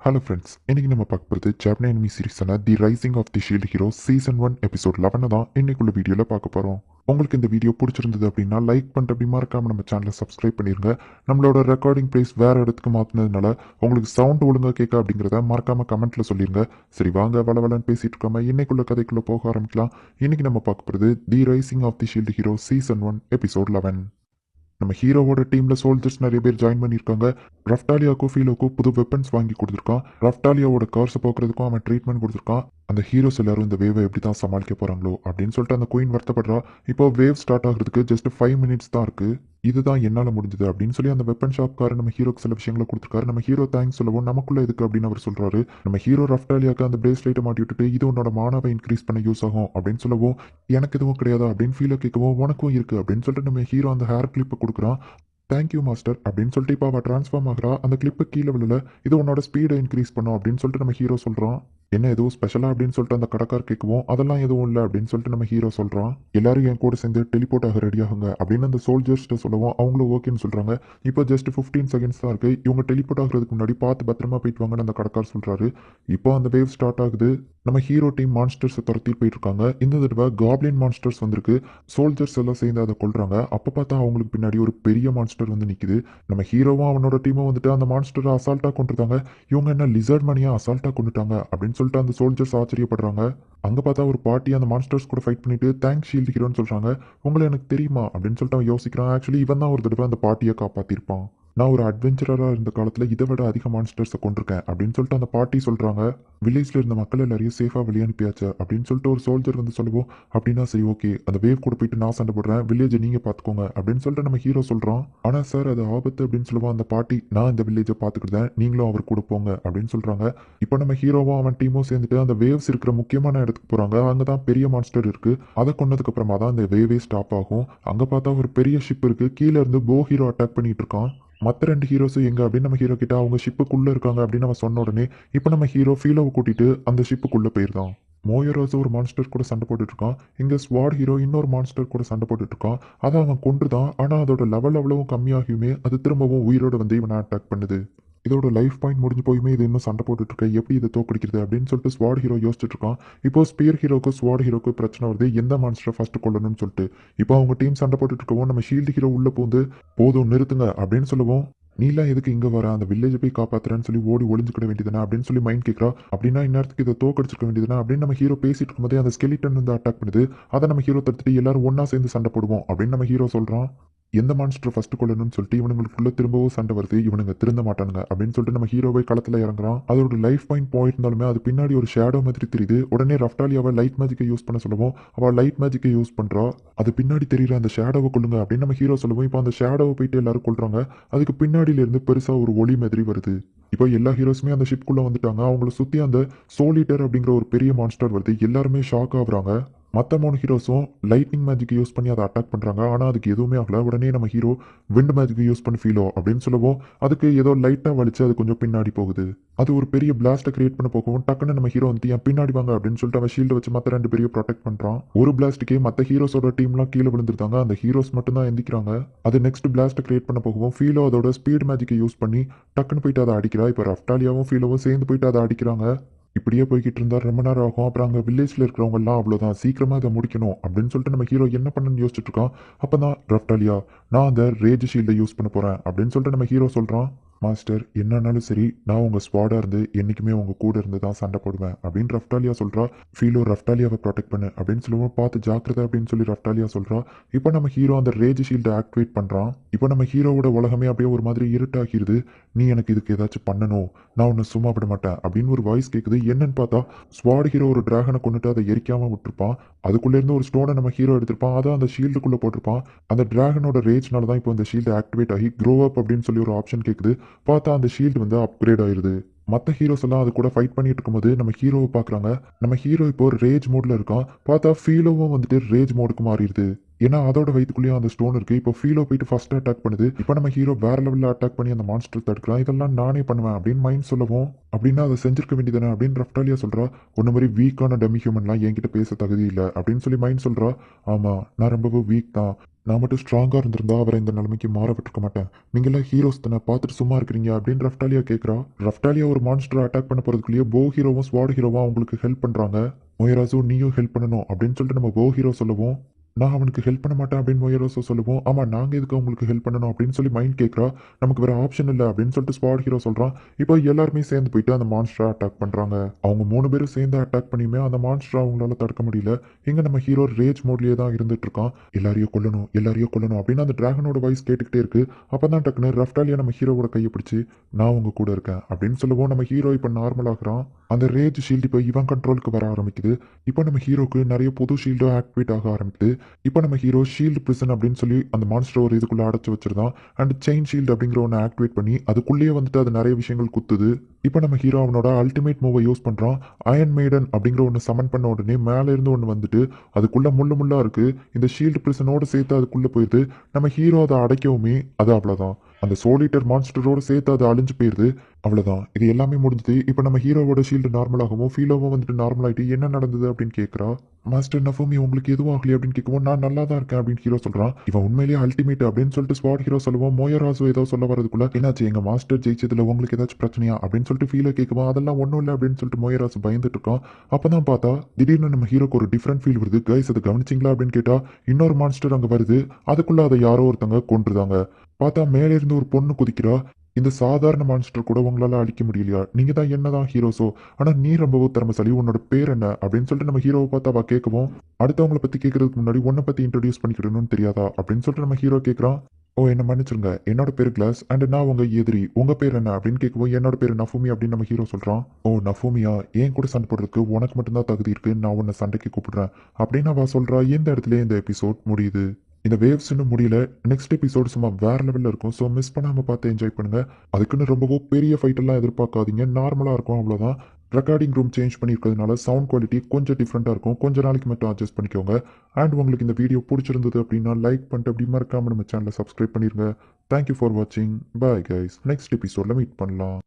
Hello friends இன்னைக்கு நம்ம பார்க்க போகிறது ஜாப்பனி anime சீரிஸான the rising of the shield hero season one episode லெவனை தான் இன்னைக்குள்ள வீடியோவில் பார்க்க போகிறோம் உங்களுக்கு இந்த வீடியோ பிடிச்சிருந்தது அப்படின்னா லைக் பண்ணிட்டு அப்படி மறக்காமல் நம்ம சேனலை சப்ஸ்கிரைப் பண்ணிடுங்க நம்மளோட ரெக்கார்டிங் பிளேஸ் வேறு இடத்துக்கு மாற்றினதுனால உங்களுக்கு சவுண்ட் ஒழுங்காக கேட்க அப்படிங்கிறத மறக்காமல் கமெண்ட்டில் சொல்லிடுங்க சரி வாங்க வளவலன்னு பேசிட்டு இருக்காம இன்னைக்குள்ள கதைக்குள்ளே போக ஆரம்பிக்கலாம். இன்றைக்கி நம்ம பார்க்க போகிறது the rising of the shield hero season one episode eleven நம்ம ஹீரோவோட டீம்ல சோல்ஜர்ஸ் நிறைய பேர் ஜாயின் பண்ணியிருக்காங்க. ரஃப்டாலியாவுக்கும் ஃபீலோக்கும் புது வெப்பன்ஸ் வாங்கி கொடுத்துருக்கான். ரஃப்டாலியாவோட கார்ஸை போக்குறதுக்கும் அவன் ட்ரீட்மெண்ட் கொடுத்துருக்கான். அந்த ஹீரோஸ் எல்லாரும் இந்த வேவை எப்படி தான் சமாளிக்க போறாங்களோ அப்படின்னு சொல்லிட்டு அந்த குயின் வருத்தப்படுறா. இப்போ வேவ் ஸ்டார்ட் ஆகுறதுக்கு ஜஸ்ட் ஃபைவ் மினிட்ஸ் தான் இருக்கு. இதுதான் என்னால் முடிஞ்சது அப்படின்னு சொல்லி அந்த வெப்பன் ஷாப்காரர் நம்ம ஹீரோக்கு சில விஷயங்களை கொடுத்துருக்காரு. நம்ம ஹீரோ தேங்க்ஸ் சொல்லவும் நமக்குள்ள எதுக்கு? அப்படின்னு அவர் சொல்றாரு. நம்ம ஹீரோ ரஃப்டாலியாக்கு அந்த பிரேஸ்லைட்டை மாட்டி விட்டுட்டு இது உன்னோட மாணவ இன்க்ரீஸ் பண்ண யூஸ் ஆகும் அப்படின்னு சொல்லவும் எனக்கு எதுவும் கிடையாது? அப்படின்னு ஃபீலை கேட்கவும் உனக்கும் இருக்கு அப்படின்னு சொல்லிட்டு நம்ம ஹீரோ அந்த ஹேர் கிளிப்பை கொடுக்குறான். தேங்க்யூ மாஸ்டர் அப்படின்னு சொல்லிட்டு இப்போ அவள் ட்ரான்ஸ்ஃபார்ம் ஆகிறா. அந்த கிளிப்பு கீழே விழுல. இது உன்னோட ஸ்பீடை இன்க்ரீஸ் பண்ணும் அப்படின்னு சொல்லிட்டு நம்ம ஹீரோ சொல்கிறோம் என்ன எதுவும் ஸ்பெஷலாக அப்படின்னு சொல்லிட்டு அந்த கடைக்கார் கேட்குவோம் அதெல்லாம் எதுவும் இல்லை அப்படின்னு சொல்லிட்டு நம்ம ஹீரோ சொல்கிறான் எல்லாரும் என் கூட சேர்ந்து டெலிபோர்ட் ஆக ரெடி ஆகுங்க அப்படின்னு அந்த சோல்ஜர்ஸ்ட்டு சொல்லவும் அவங்களும் ஓகேன்னு சொல்கிறாங்க இப்போ ஜஸ்ட் ஃபிஃப்டீன் செகண்ட்ஸ் தான் இருக்குது இவங்க டெலிபோர்ட் ஆகிறதுக்கு முன்னாடி பார்த்து பத்திரமா போயிட்டு வாங்கன்னு அந்த கடைக்கார் சொல்கிறாரு இப்போ அந்த வேவ் ஸ்டார்ட் ஆகுது. நம்ம ஹீரோ டீம் மான்ஸ்டர்ஸை துரத்தி போயிட்டு இருக்காங்க இந்த தடவை காப்ளின் மான்ஸ்டர்ஸ் வந்திருக்கு. சோல்ஜர்ஸ் எல்லாம் சேர்ந்து அதை கொள்றாங்க அப்போ பார்த்தா அவங்களுக்கு பின்னாடி ஒரு பெரிய மான்ஸ்டர் வந்து நிற்குது நம்ம ஹீரோவும் அவனோட டீமும் வந்துட்டு அந்த மான்ஸ்டரை அசால்ட்டாக கொண்டுட்டாங்க இவங்க என்ன லிசர்ட் மணியாக அசால்ட்டாக கொண்டுட்டாங்க அப்படின்னு சொல்லிட்டு அந்த சோல்ஜர்ஸ் ஆச்சரியப்படுறாங்க. அங்கே பார்த்தா ஒரு பாட்டி அந்த மான்ஸ்டர்ஸ் கூட ஃபைட் பண்ணிட்டு தேங்க்ஸ் ஷீல்டிக்கிறோன்னு சொல்கிறாங்க உங்களை எனக்கு தெரியுமா? அப்படின்னு சொல்லிட்டு அவன் யோசிக்கிறான். ஆக்சுவலி இவன் தான் ஒரு தடவை அந்த பாட்டியை காப்பாற்றிருப்பான் நான் ஒரு அட்வென்ச்சராக இருந்த காலத்தில் இதை விட அதிக மான்ஸ்டர்ஸை கொண்டிருக்கேன் அப்படின்னு சொல்லிட்டு அந்த பாட்டி சொல்கிறாங்க வில்லேஜில் இருந்த மக்கள் எல்லாரையும் சேஃபாக வெளியே அனுப்பியாச்சு அப்படின்னு சொல்லிட்டு ஒரு சோல்ஜர் வந்து சொல்லுவோம். அப்படின்னா சரி ஓகே அந்த வேவ் கூட போயிட்டு நான் சண்டை போடுறேன். வில்லேஜை நீங்கள் பார்த்துக்கோங்க அப்படின்னு சொல்லிட்டு நம்ம ஹீரோ சொல்கிறோம் ஆனால் சார் அது ஆபத்து அப்படின்னு சொல்லுவோம். அந்த பாட்டி நான் இந்த வில்லேஜை பார்த்துக்கிட்டேன் நீங்களும் அவர் கூட போங்க அப்படின்னு சொல்கிறாங்க இப்போ நம்ம ஹீரோவும் அவன் டீமும் சேர்ந்துட்டு அந்த வேவ்ஸ் இருக்கிற முக்கியமான இடத்துக்கு போகிறாங்க அங்கே தான் பெரிய மான்ஸ்டர் இருக்குது அதை கொண்டதுக்கு அப்புறமா தான் அந்த வேவே ஸ்டாப் ஆகும். அங்கே பார்த்தா ஒரு பெரிய ஷிப் இருக்குது கீழே இருந்து போ ஹீரோ அட்டாக் பண்ணிகிட்டு இருக்கான். மற்ற ரெண்டு ஹீரோஸும் எங்கே அப்படின்னு நம்ம ஹீரோ கிட்ட அவங்க ஷிப்புக்குள்ளே இருக்காங்க அப்படின்னு நம்ம சொன்ன உடனே இப்போ நம்ம ஹீரோ ஃபீலோவை கூட்டிட்டு அந்த ஷிப்புக்குள்ளே போயிருந்தான் மோயரோஸ் ஒரு மான்ஸ்டர் கூட சண்டை போட்டுட்டு இருக்கான். இங்கே ஸ்வாட் ஹீரோ இன்னொரு மான்ஸ்டர் கூட சண்டை போட்டுட்டு இருக்கான். அதை அவன் கொன்றுதான். ஆனால் அதோட லெவல் அவ்வளவும் கம்மியாகியுமே அது திரும்பவும் உயிரோட வந்து இவனை அட்டாக் பண்ணுது. இதோட லைஃப் பாயிண்ட் முடிஞ்சு போயுமே இது இன்னும் சண்டை போட்டுட்டு இருக்க எப்படி இதை தோக்கடிக்கிறது அப்படின்னு சொல்லிட்டு ஸ்வாட் ஹீரோ யோசிச்சுட்டு இருக்கான். இப்போ ஸ்பியர் ஹீரோக்கு ஸ்வாட் ஹீரோக்கு பிரச்சனை வருது. எந்த மான்ஸ்டரை ஃபர்ஸ்ட் கொள்ளணும்னு சொல்லிட்டு. இப்போ அவங்க டீம் சண்டை போட்டுட்டு இருக்கவும் நம்ம ஷீல்டு ஹீரோ உள்ள போந்து போதும் நிறுத்துங்க அப்படின்னு சொல்லுவோம். நீலாம் எதுக்கு இங்கே வர? அந்த வில்லேஜை போய் காப்பாத்துறேன்னு சொல்லி ஓடி ஒளிஞ்சுக்கிட வேண்டியதுனா? அப்படின்னு சொல்லி மைண்ட் கேட்குறா அப்படின்னா இந்நேரத்துக்கு இதை தோக்கடிச்சிருக்க வேண்டியதுனா? அப்படின்னு நம்ம ஹீரோ பேசிட்டு இருக்கும்போதே அந்த ஸ்கெலிட்டன் வந்து அட்டாக் பண்ணுது. அதை நம்ம ஹீரோ தடுத்துட்டு எல்லாரும் ஒன்றா சேர்ந்து சண்டை போடுவோம் அப்படின்னு நம்ம ஹீரோ சொல்கிறான் எந்த மான்ஸ்டர் ஃபஸ்ட்டு கொள்ளணும்னு சொல்லிட்டு இவனுங்களுக்குள்ள திரும்பவும் சண்டை வருது. இவனுங்க திருந்த மாட்டானுங்க அப்படின்னு சொல்லிட்டு நம்ம ஹீரோவை களத்தில் இறங்குறான். அதோட லைஃப் பாயிண்ட் போயிருந்தாலுமே அது பின்னாடி ஒரு ஷேடோ மாதிரி தெரியுது. உடனே ரஃப்டாலி அவள் லைட் மேஜிக்கை யூஸ் பண்ண சொல்லுவோம். அவள் லைட் மேஜிக்கை யூஸ் பண்ணுறா அது பின்னாடி தெரியுற அந்த ஷேடோவை கொள்ளுங்க அப்படின்னு நம்ம ஹீரோ சொல்லுவோம். இப்போ அந்த ஷேடோவை போயிட்டு எல்லாரும் கொள்றாங்க அதுக்கு பின்னாடியிலேருந்து பெருசாக ஒரு ஒளி மாதிரி வருது. இப்போ எல்லா ஹீரோஸுமே அந்த ஷிப்குள்ளே வந்துட்டாங்க. அவங்கள சுற்றி அந்த சோலிட்டர் அப்படிங்கிற ஒரு பெரிய மான்ஸ்டர் வருது. எல்லாருமே ஷாக் ஆகுறாங்க. மற்ற மூணு ஹீரோஸும் லைட்னிங் மேஜிக்கை யூஸ் பண்ணி அதை அட்டாக் பண்ணுறாங்க ஆனால் அதுக்கு எதுவுமே ஆகல. உடனே நம்ம ஹீரோ விண்ட் மேஜிக்கை யூஸ் பண்ணி ஃபீலோ அப்படின்னு சொல்லுவோம். அதுக்கு ஏதோ லைட்டாக வலிச்சு அது கொஞ்சம் பின்னாடி போகுது. அது ஒரு பெரிய பிளாஸ்ட்டை கிரியேட் பண்ண போகவும் டக்குன்னு நம்ம ஹீரோ வந்து என் பின்னாடி வாங்க? அப்படின்னு சொல்லிட்டு அவன் ஷீல்டு வச்சு மற்ற ரெண்டு பேரையும் ப்ரொடெக்ட் பண்ணுறான் ஒரு பிளாஸ்ட்டுக்கே மற்ற ஹீரோஸோட டீம்லாம் கீழே விழுந்துருந்தாங்க. அந்த ஹீரோஸ் மட்டும் தான் எந்திக்கிறாங்க. அது நெக்ஸ்ட் பிளாஸ்ட்டை கிரியேட் பண்ண போகவும் ஃபீலோ அதோட ஸ்பீட் மேஜிக்கை யூஸ் பண்ணி டக்குன்னு போயிட்டு அதை அடிக்கிறா. இப்போ ரஃப்டாலியாவும் ஃபீலோவும் சேர்ந்து போயிட்டு அதை அடிக்கிறாங்க. இப்படியே போய்கிட்டு இருந்தால் ரொம்ப நேரம் ஆகும். அப்புறம் அங்கே வில்லேஜில் இருக்கிறவங்கலாம் அவ்வளோதான் சீக்கிரமாக இதை முடிக்கணும் அப்படின்னு சொல்லிட்டு நம்ம ஹீரோ என்ன பண்ணணும்னு யோசிச்சுட்டு இருக்கான் அப்போ தான் ரஃப்டாலியா நான் அந்த ரேஜ் ஷீல்டை யூஸ் பண்ண போகிறேன் அப்படின்னு சொல்லிட்டு நம்ம ஹீரோ சொல்கிறான் மாஸ்டர் என்னன்னாலும் சரி நான் உங்கள் ஸ்குவாடாக இருந்து என்றைக்குமே உங்கள் கூட இருந்து தான் சண்டை போடுவேன். அப்படின்னு ரஃப்டாலியா சொல்கிறா ஃபீலோ ரஃப்டாலியாவை ப்ரொடெக்ட் பண்ணு அப்படின்னு சொல்லுவோம். பார்த்து ஜாக்கிரதை அப்படின்னு சொல்லி ரஃப்டாலியா சொல்கிறா இப்போ நம்ம ஹீரோ அந்த ரேஜ் ஷீல்டை ஆக்டிவேட் பண்ணுறான் இப்போ நம்ம ஹீரோவோட உலகமே அப்படியே ஒரு மாதிரி இருட்டாகிருது. நீ எனக்கு இதுக்கு ஏதாச்சும் பண்ணணும். நான் உன்னை சும்மா விட மாட்டேன். அப்படின்னு ஒரு வாய்ஸ் கேட்குது என்னன்னு பார்த்தா ஸ்வாட் ஹீரோ ஒரு டிராகனை கொண்டுட்டு அதை எரிக்காமல் விட்டுருப்பான். அதுக்குள்ளேருந்து ஒரு ஸ்டோனை நம்ம ஹீரோ எடுத்திருப்பான். அதை அந்த ஷீல்டுக்குள்ளே போட்டிருப்பான். அந்த டிராகனோட ரேஜ்னால தான் இப்போ இந்த ஷீல்டு ஆக்டிவேட் ஆகி க்ரோ அப் அப்படின்னு சொல்லி ஒரு ஆப்ஷன் கேட்குது பார்த்தா அந்த ஷீல்டு வந்து அப்கிரேட் ஆயிருது. மற்ற ஹீரோஸ் எல்லாம் அது கூட ஃபைட் பண்ணிட்டு இருக்கும்போது நம்ம ஹீரோவை பார்க்குறாங்க. நம்ம ஹீரோ இப்போ ரேஜ் மோட்ல இருக்கான். பார்த்தா ஃபீலோவும் வந்துட்டு ரேஜ் மோடுக்கு மாறிடுது. ஏன்னா அதோட வயிற்றுக்குள்ளேயும் அந்த ஸ்டோன் இருக்கு. இப்போ ஃபீலோ போயிட்டு ஃபர்ஸ்ட் அட்டாக் பண்ணுது. இப்போ நம்ம ஹீரோ வேற லெவலில் அட்டாக் பண்ணி அந்த மான்ஸ்டர் தடுக்கிறான் இதெல்லாம் நானே பண்ணுவேன் அப்படின்னு மைண்ட் சொல்லவும் அப்படின்னா அதை செஞ்சிருக்க வேண்டியதானே அப்படின்னு ரஃப்டாலியா சொல்றா ஒன்று மாதிரி வீக்கான டெமி ஹியூமன்லாம் என்கிட்ட பேச தகுதி இல்லை அப்படின்னு சொல்லி மைண்ட் சொல்றா. ஆமா நான் ரொம்பவும் வீக் தான். நான் மட்டும் ஸ்ட்ராங்காக இருந்திருந்தா அவரை இந்த நிலைமைக்கு மாற மாட்டேன். நீங்களாம் ஹீரோஸ் தானே பார்த்துட்டு சும்மா இருக்கிறீங்க அப்படின்னு ரஃப்டாலியா கேட்குறா ரஃப்டாலியா ஒரு மான்ஸ்டர் அட்டாக் பண்ண போகிறதுக்குள்ளேயே போ ஹீரோவும் ஸ்வாட் ஹீரோவும் அவங்களுக்கு ஹெல்ப் பண்ணுறாங்க மொயராசு நீயும் ஹெல்ப் பண்ணணும் அப்படின்னு சொல்லிட்டு நம்ம போ ஹீரோ சொல்லவும் நான் அவனுக்கு ஹெல்ப் பண்ண மாட்டேன் அப்படின்னு மொயராசு சொல்லுவோம். ஆமாம் நாங்கள் எதுக்கு அவங்களுக்கு ஹெல்ப் பண்ணணும் அப்படின்னு சொல்லி மைண்ட் கேட்குறா நமக்கு வேறு ஆப்ஷன் இல்லை அப்படின்னு சொல்லிட்டு ஸ்பாட் ஹீரோ சொல்கிறான் இப்போ எல்லாருமே சேர்ந்து போயிட்டு அந்த மான்ஸ்டரை அட்டாக் பண்ணுறாங்க அவங்க மூணு பேரும் சேர்ந்து அட்டாக் பண்ணியுமே அந்த மான்ஸ்டரை அவங்களால தடுக்க முடியல. இங்கே நம்ம ஹீரோ ரேஜ் மோட்லேயே தான் இருந்துட்டு இருக்கான். எல்லாரையும் கொல்லணும் எல்லாரையும் கொல்லணும் அப்படின்னு அந்த டிராகனோட வாய்ஸ் கேட்டுக்கிட்டே இருக்கு. அப்போ தான் டக்குன்னு ரஃப்டாலியா நம்ம ஹீரோவோட கையை பிடிச்சி நான் உங்க கூட இருக்கேன் அப்படின்னு சொல்லுவோம். நம்ம ஹீரோ இப்போ நார்மல் ஆகுறான். அந்த ரேஜ் ஷீல்டு இப்போ இவன் கண்ட்ரோலுக்கு வர ஆரம்பிக்குது. இப்போ நம்ம ஹீரோக்கு நிறைய புது ஷீல்டும் ஆக்டிவேட் ஆக ஆரம்பிக்குது. இப்போ நம்ம ஹீரோ ஷீல்டு பிரிசன் அப்படின்னு சொல்லி அந்த மான்ஸ்டர் ஒரு இதுக்குள்ளே அடைச்சி வச்சிருந்தான். அண்ட் செயின் ஷீல்டு அப்படிங்கிற ஒன்று ஆக்டிவேட் பண்ணி அதுக்குள்ளேயே வந்துட்டு அது நிறைய விஷயங்கள் குத்துது. இப்போ நம்ம ஹீரோ அவனோட அல்டிமேட் மூவை யூஸ் பண்ணுறான் அயன் மேடன் அப்படிங்கிற ஒன்று சமன் பண்ண உடனே மேலே இருந்து ஒன்று வந்துட்டு அதுக்குள்ளே முள்ளு முள்ளாக இருக்குது இந்த ஷீல்டு பிரிசனோடு சேர்த்து அதுக்குள்ளே போயிடுது. நம்ம ஹீரோ அதை அடைக்கவுமே அது அவ்வளோதான் அந்த சோலிட்டர் மான்ஸ்டரோட சேர்த்து அது அழிஞ்சு போயிருது. அவ்வளோதான் இது எல்லாமே முடிஞ்சது. இப்போ நம்ம ஹீரோவோட ஷீல்டு நார்மலாகவும் ஃபீலோவும் வந்துட்டு நார்மல் ஆகிட்டு என்ன நடந்தது அப்படின்னு கேட்குறா மாஸ்டர் நஃபூமி உங்களுக்கு எதுவும் ஆகலையே அப்படின்னு கேட்கவும் நான் நல்லா தான் இருக்கேன் அப்படின்னு ஹீரோ சொல்கிறான் இவன் உண்மையிலேயே அல்டிமேட் அப்படின்னு சொல்லிட்டு ஸ்பாட் ஹீரோ சொல்லுவோம் மோயராசு ஏதோ சொல்ல வரதுக்குள்ள என்னாச்சு எங்கள் மாஸ்டர் ஜெயிச்சதில் உங்களுக்கு ஏதாச்சும் பிரச்சனையா? அப்படின்னு சொல்லிட்டு ஃபீலை கேட்கவும் அதெல்லாம் ஒன்றும் இல்லை அப்படின்னு சொல்லிட்டு மோயராசு பயந்துட்டு இருக்கான். அப்போ தான் பார்த்தா திடீர்னு நம்ம ஹீரோக்கு ஒரு டிஃப்ரெண்ட் ஃபீல் வருது. கைஸ் அதை கவனிச்சிங்களா? அப்படின்னு கேட்டால் இன்னொரு மான்ஸ்டர் அங்கே வருது. அதுக்குள்ளே அதை யாரோ ஒருத்தங்க கொன்றுதாங்க. பார்த்தா மேலே இருந்து ஒரு பொண்ணு குதிக்கிறா. இந்த சாதாரண மான்ஸ்டர் கூட உங்களால் அழிக்க முடியலையா? நீங்கள் தான் என்னதான் ஹீரோஸோ ஆனால் நீ ரொம்பவும் திறமசாலி உன்னோட பேர் என்ன? அப்படின்னு சொல்லிட்டு நம்ம ஹீரோவை பார்த்து அவ கேட்கவும் அடுத்தவங்கள பற்றி கேட்கறதுக்கு முன்னாடி உன்னை பற்றி இன்ட்ரடியூஸ் பண்ணிக்கிடணும்னு தெரியாதா? அப்படின்னு சொல்லிட்டு நம்ம ஹீரோ கேட்குறான். ஓ என்ன மன்னிச்சிருங்க என்னோட பேர் கிளாஸ் அண்ட் நான் உங்க எதிரி. உங்க பேர் என்ன? அப்படின்னு கேட்கவும் என்னோட பேர் நஃபூமி அப்படின்னு நம்ம ஹீரோ சொல்றான். ஓ நஃபூமியா ஏன் கூட சண்டை போடுறதுக்கு உனக்கு மட்டும்தான் தகுதி இருக்கு நான் உன்னை சண்டைக்கு கூப்பிடுறேன். அப்படின்னு அவ சொல்றா. இந்த இடத்துல இந்த எபிசோட் முடியுது? இந்த வேவ்ஸ் இன்னும் முடியல. நெக்ஸ்ட் எபிசோடு சும்மா வேற லெவலில் இருக்கும். ஸோ மிஸ் பண்ணாமல் பார்த்து என்ஜாய் பண்ணுங்க. அதுக்குன்னு ரொம்பவோ பெரிய ஃபைட்டெல்லாம் எதிர்பார்க்காதீங்க. நார்மலாக இருக்கும் அவ்வளோதான் ரெக்கார்டிங் ரூம் சேஞ்ச் பண்ணியிருக்கிறதுனால சவுண்ட் குவாலிட்டி கொஞ்சம் டிஃப்ரெண்ட்டாக இருக்கும். கொஞ்சம் நாளைக்கு மட்டும் அட்ஜஸ்ட் பண்ணிக்கோங்க. அண்ட் உங்களுக்கு இந்த வீடியோ பிடிச்சிருந்தது அப்படின்னா லைக் பண்ணிட்டு அப்படி மறக்காமல் நம்ம சேனலை சப்ஸ்கிரைப் பண்ணிருங்க. தேங்க்யூ ஃபார் வாட்சிங் பாய் கைஸ் நெக்ஸ்ட் எபிசோடில் மீட் பண்ணலாம்.